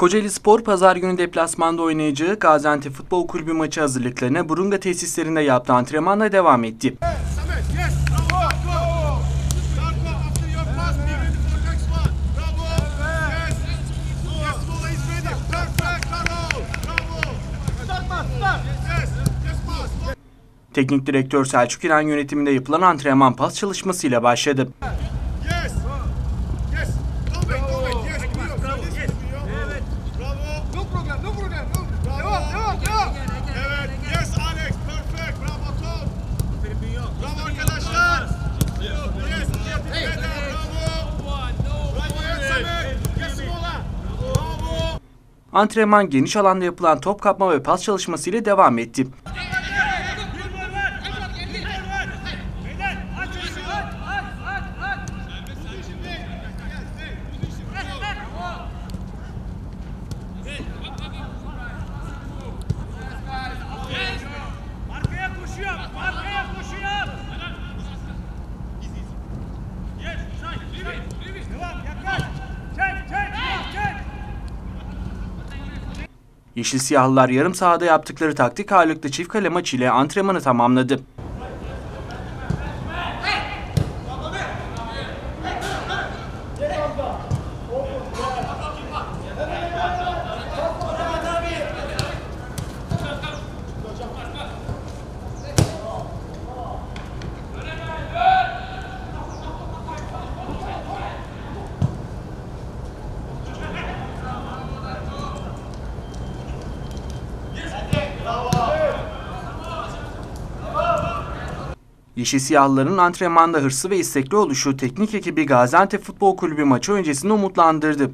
Kocaeli Spor pazar günü deplasmanda oynayacağı Gaziantep Futbol Kulübü maçı hazırlıklarına Burunga tesislerinde yaptığı antrenmanla devam etti. Teknik direktör Selçuk İnan yönetiminde yapılan antrenman pas çalışmasıyla başladı. Antrenman geniş alanda yapılan top kapma ve pas çalışmasıyla devam etti. Yeşil Siyahlılar yarım sahada yaptıkları taktik ağırlıklı çift kale maç ile antrenmanı tamamladı. Yeşil Siyahlıların antrenmanda hırslı ve istekli oluşu teknik ekibi Gaziantep Futbol Kulübü maçı öncesinde umutlandırdı.